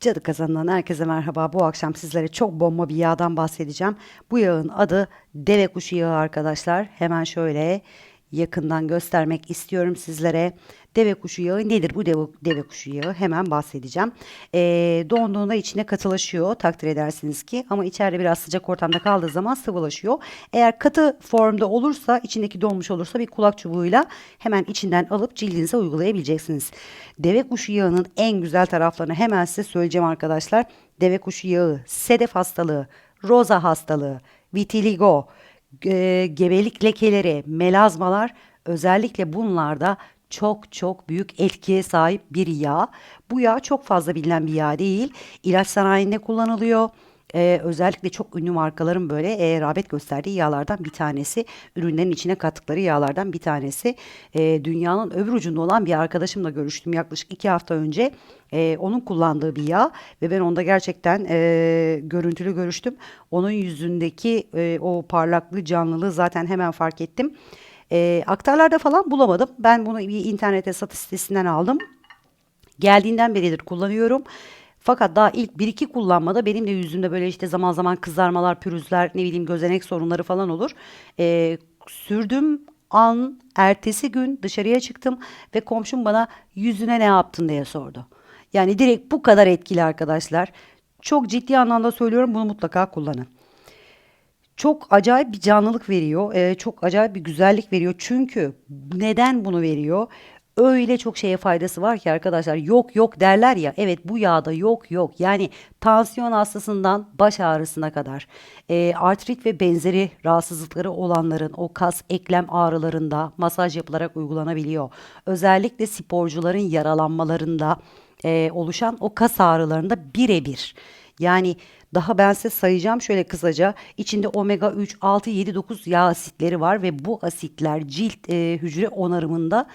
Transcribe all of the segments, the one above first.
Cadı kazanından herkese merhaba. Bu akşam sizlere çok bomba bir yağdan bahsedeceğim. Bu yağın adı deve kuşu yağı arkadaşlar. Hemen şöyle yakından göstermek istiyorum sizlere. Deve kuşu yağı nedir bu deve, deve kuşu yağı? Hemen bahsedeceğim. Ee, donduğunda içine katılaşıyor takdir edersiniz ki ama içeride biraz sıcak ortamda kaldığı zaman sıvılaşıyor. Eğer katı formda olursa içindeki donmuş olursa bir kulak çubuğuyla hemen içinden alıp cildinize uygulayabileceksiniz. Deve kuşu yağının en güzel taraflarını hemen size söyleyeceğim arkadaşlar. Deve kuşu yağı, sedef hastalığı, roza hastalığı, vitiligo, e, gebelik lekeleri, melazmalar özellikle bunlarda çok çok büyük etkiye sahip bir yağ. Bu yağ çok fazla bilinen bir yağ değil. İlaç sanayinde kullanılıyor. Ee, özellikle çok ünlü markaların böyle e, rağbet gösterdiği yağlardan bir tanesi. Ürünlerin içine kattıkları yağlardan bir tanesi. Ee, dünyanın öbür ucunda olan bir arkadaşımla görüştüm yaklaşık iki hafta önce. Ee, onun kullandığı bir yağ ve ben onda gerçekten e, görüntülü görüştüm. Onun yüzündeki e, o parlaklığı, canlılığı zaten hemen fark ettim. E, aktarlarda falan bulamadım. Ben bunu bir internete satış sitesinden aldım. Geldiğinden beridir kullanıyorum. Fakat daha ilk 1-2 kullanmada benim de yüzümde böyle işte zaman zaman kızarmalar, pürüzler, ne bileyim gözenek sorunları falan olur. E, sürdüm an ertesi gün dışarıya çıktım ve komşum bana yüzüne ne yaptın diye sordu. Yani direkt bu kadar etkili arkadaşlar. Çok ciddi anlamda söylüyorum bunu mutlaka kullanın çok acayip bir canlılık veriyor. Ee, çok acayip bir güzellik veriyor. Çünkü neden bunu veriyor? Öyle çok şeye faydası var ki arkadaşlar yok yok derler ya evet bu yağda yok yok yani tansiyon hastasından baş ağrısına kadar e, artrit ve benzeri rahatsızlıkları olanların o kas eklem ağrılarında masaj yapılarak uygulanabiliyor. Özellikle sporcuların yaralanmalarında e, oluşan o kas ağrılarında birebir yani daha ben size sayacağım şöyle kısaca. İçinde omega 3, 6, 7, 9 yağ asitleri var ve bu asitler cilt e, hücre onarımında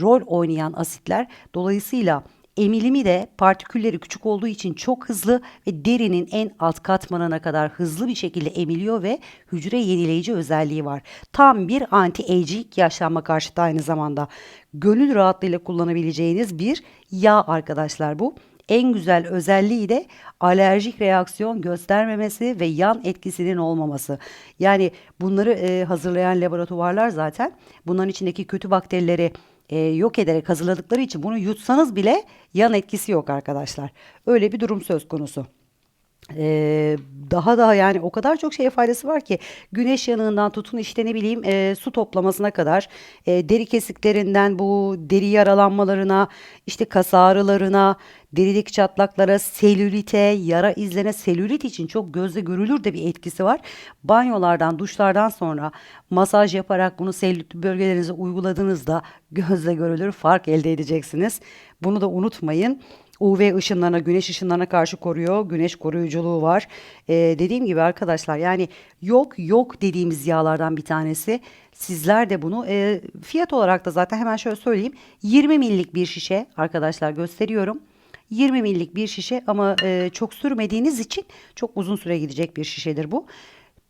rol oynayan asitler. Dolayısıyla emilimi de partikülleri küçük olduğu için çok hızlı ve derinin en alt katmanına kadar hızlı bir şekilde emiliyor ve hücre yenileyici özelliği var. Tam bir anti-aging yaşlanma karşıtı aynı zamanda. Gönül rahatlığıyla kullanabileceğiniz bir yağ arkadaşlar bu. En güzel özelliği de alerjik reaksiyon göstermemesi ve yan etkisinin olmaması. Yani bunları e, hazırlayan laboratuvarlar zaten bunların içindeki kötü bakterileri e, yok ederek hazırladıkları için bunu yutsanız bile yan etkisi yok arkadaşlar. Öyle bir durum söz konusu. Ee, daha daha yani o kadar çok şeye faydası var ki güneş yanığından tutun işte ne bileyim e, su toplamasına kadar e, deri kesiklerinden bu deri yaralanmalarına işte kas ağrılarına derideki çatlaklara selülite yara izlerine selülit için çok gözle görülür de bir etkisi var. Banyolardan duşlardan sonra masaj yaparak bunu selülitli bölgelerinize uyguladığınızda gözle görülür fark elde edeceksiniz. Bunu da unutmayın. UV ışınlarına, güneş ışınlarına karşı koruyor. Güneş koruyuculuğu var. Ee, dediğim gibi arkadaşlar yani yok yok dediğimiz yağlardan bir tanesi. Sizler de bunu e, fiyat olarak da zaten hemen şöyle söyleyeyim. 20 millik bir şişe arkadaşlar gösteriyorum. 20 millik bir şişe ama e, çok sürmediğiniz için çok uzun süre gidecek bir şişedir bu.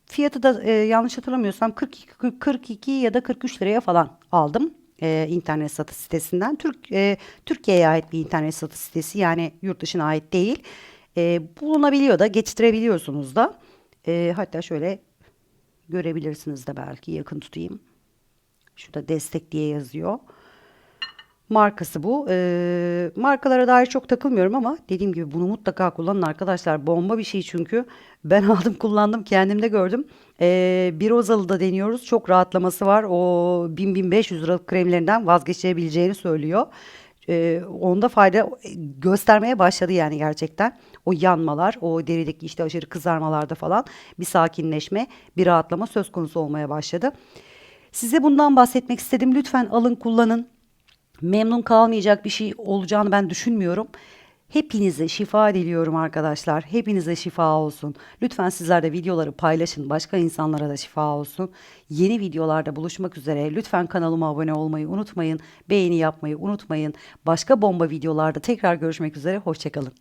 Fiyatı da e, yanlış hatırlamıyorsam 42, 42 ya da 43 liraya falan aldım e, internet satış sitesinden. Türk e, Türkiye'ye ait bir internet satış sitesi yani yurt dışına ait değil. E, bulunabiliyor da getirebiliyorsunuz da. E, hatta şöyle görebilirsiniz de belki yakın tutayım. Şurada destek diye yazıyor. Markası bu. E, markalara dair çok takılmıyorum ama dediğim gibi bunu mutlaka kullanın arkadaşlar. Bomba bir şey çünkü. Ben aldım kullandım kendimde gördüm. E, bir Ozalı'da deniyoruz. Çok rahatlaması var. O 1000-1500 liralık kremlerinden vazgeçebileceğini söylüyor. E, onda fayda göstermeye başladı yani gerçekten. O yanmalar, o derideki işte aşırı kızarmalarda falan bir sakinleşme, bir rahatlama söz konusu olmaya başladı. Size bundan bahsetmek istedim. Lütfen alın kullanın memnun kalmayacak bir şey olacağını ben düşünmüyorum. Hepinize şifa diliyorum arkadaşlar. Hepinize şifa olsun. Lütfen sizler de videoları paylaşın. Başka insanlara da şifa olsun. Yeni videolarda buluşmak üzere. Lütfen kanalıma abone olmayı unutmayın. Beğeni yapmayı unutmayın. Başka bomba videolarda tekrar görüşmek üzere. Hoşçakalın.